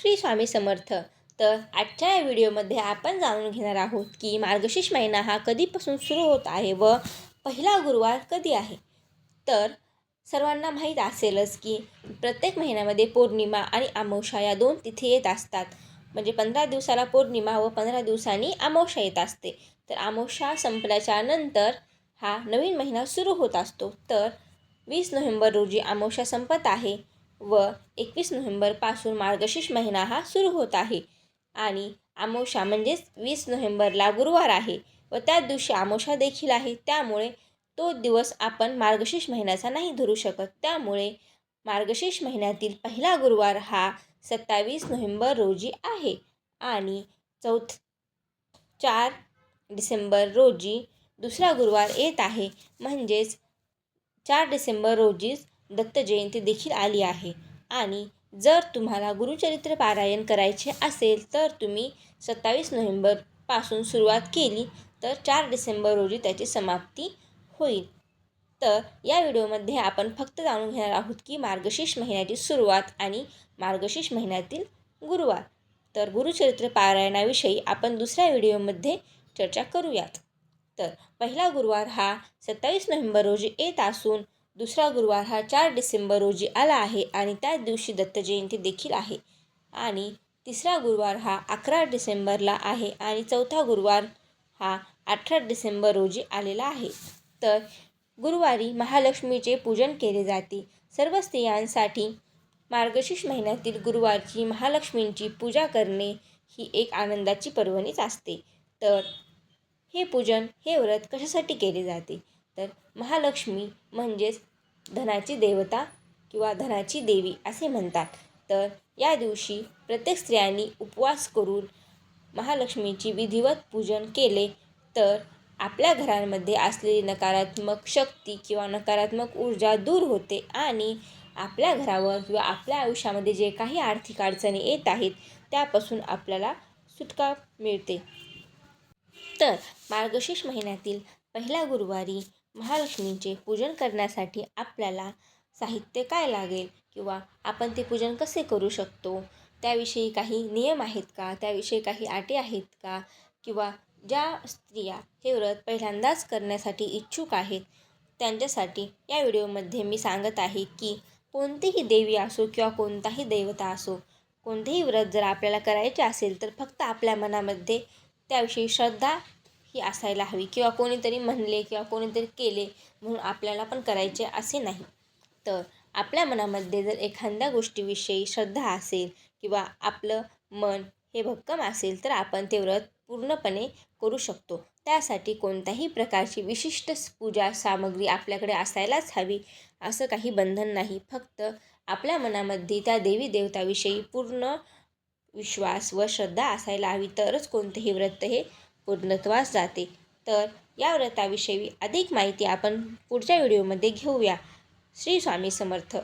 श्री स्वामी समर्थ. तर आजच्या या व्हिडिओमध्ये आपण जाणून घेणार आहोत की मार्गशीर्ष महिना हा कधीपासून सुरू होत आहे व पहिला गुरुवार कधी आहे? तर सर्वांना माहीत असेलच की प्रत्येक महिन्यामध्ये पौर्णिमा आणि अमावस्या या दोन तिथी येत असतात. म्हणजे पंधरा दिवसाला पौर्णिमा व पंधरा दिवसांनी अमावस्या येत असते. तर अमावस्या संपल्याच्या नंतर हा नवीन महिना सुरू होत असतो. तर वीस नोव्हेंबर रोजी अमावस्या संपत आहे. व एकवीस नोव्हेंबरपासून मार्गशीर्ष महिना हा सुरू होत आहे. आणि आमोशा म्हणजेच वीस नोव्हेंबरला गुरुवार आहे व त्या दिवशी अमावस्या देखील आहे. त्यामुळे तो दिवस आपण मार्गशीर्ष महिन्याचा नाही धरू शकत. त्यामुळे मार्गशीर्ष महिन्यातील पहिला गुरुवार हा सत्तावीस नोव्हेंबर रोजी आहे. आणि चौथ चार डिसेंबर रोजी दुसरा गुरुवार येत आहे. म्हणजेच चार डिसेंबर रोजीच दत्त जयंती देखील आली आहे. आणि जर तुम्हाला गुरुचरित्र पारायण करायचे असेल तर तुम्ही सत्तावीस नोव्हेंबरपासून सुरुवात केली तर चार डिसेंबर रोजी त्याची समाप्ती होईल. तर या व्हिडिओमध्ये आपण फक्त जाणून घेणार आहोत की मार्गशीर्ष महिन्याची सुरुवात आणि मार्गशीर्ष महिन्यातील गुरुवार. तर गुरुचरित्र पारायणाविषयी आपण दुसऱ्या व्हिडिओमध्ये चर्चा करूयात. तर पहिला गुरुवार हा सत्तावीस नोव्हेंबर रोजी येत असून दुसरा गुरुवार हा चार डिसेंबर रोजी आला आहे आणि त्याच दिवशी दत्तजयंती देखील आहे. आणि तिसरा गुरुवार हा अकरा डिसेंबरला आहे आणि चौथा गुरुवार हा अठरा डिसेंबर रोजी आलेला आहे. तर गुरुवारी महालक्ष्मीचे पूजन केले जाते. सर्व स्त्रियांसाठी मार्गशीर्ष महिन्यातील गुरुवारची महालक्ष्मींची पूजा करणे ही एक आनंदाची पर्वणीच असते. तर हे पूजन हे व्रत कशासाठी केले जाते? तर महालक्ष्मी म्हणजेच धनाची देवता किंवा धनाची देवी असे म्हणतात. तर या दिवशी प्रत्येक स्त्रियांनी उपवास करून महालक्ष्मीची विधिवत पूजन केले तर आपल्या घरांमध्ये असलेली नकारात्मक शक्ती किंवा नकारात्मक ऊर्जा दूर होते आणि आपल्या घरावर किंवा आपल्या आयुष्यामध्ये जे काही आर्थिक अडचणी येत आहेत त्यापासून आपल्याला सुटका मिळते. तर मार्गशीर्ष महिन्यातील पहिल्या गुरुवारी महालक्ष्मींचे पूजन करण्यासाठी आपल्याला साहित्य काय लागेल किंवा आपण ते पूजन कसे करू शकतो? त्याविषयी काही नियम आहेत का? त्याविषयी काही अटी आहेत का? किंवा ज्या स्त्रिया हे व्रत पहिल्यांदाच करण्यासाठी इच्छुक आहेत त्यांच्यासाठी या व्हिडिओमध्ये मी सांगत आहे की कोणतीही देवी असो किंवा कोणताही देवता असो कोणतेही व्रत जर आपल्याला करायचे असेल तर फक्त आपल्या मनामध्ये त्याविषयी श्रद्धा ही असायला हवी किंवा कोणीतरी म्हणले किंवा कोणीतरी केले म्हणून आपल्याला पण करायचे असे नाही. तर आपल्या मनामध्ये जर एखाद्या गोष्टीविषयी श्रद्धा असेल किंवा आपलं मन हे भक्कम असेल तर आपण ते व्रत पूर्णपणे करू शकतो. त्यासाठी कोणत्याही प्रकारची विशिष्ट पूजा सामग्री आपल्याकडे असायलाच हवी असं काही बंधन नाही. फक्त आपल्या मनामध्ये त्या देवी देवताविषयी पूर्ण विश्वास व श्रद्धा असायला हवी तरच कोणतेही व्रत हे पूर्णत्वास जाते. तर या व्रताविषयी अधिक माहिती आपण पुढच्या व्हिडिओमध्ये घेऊया. श्री स्वामी समर्थ.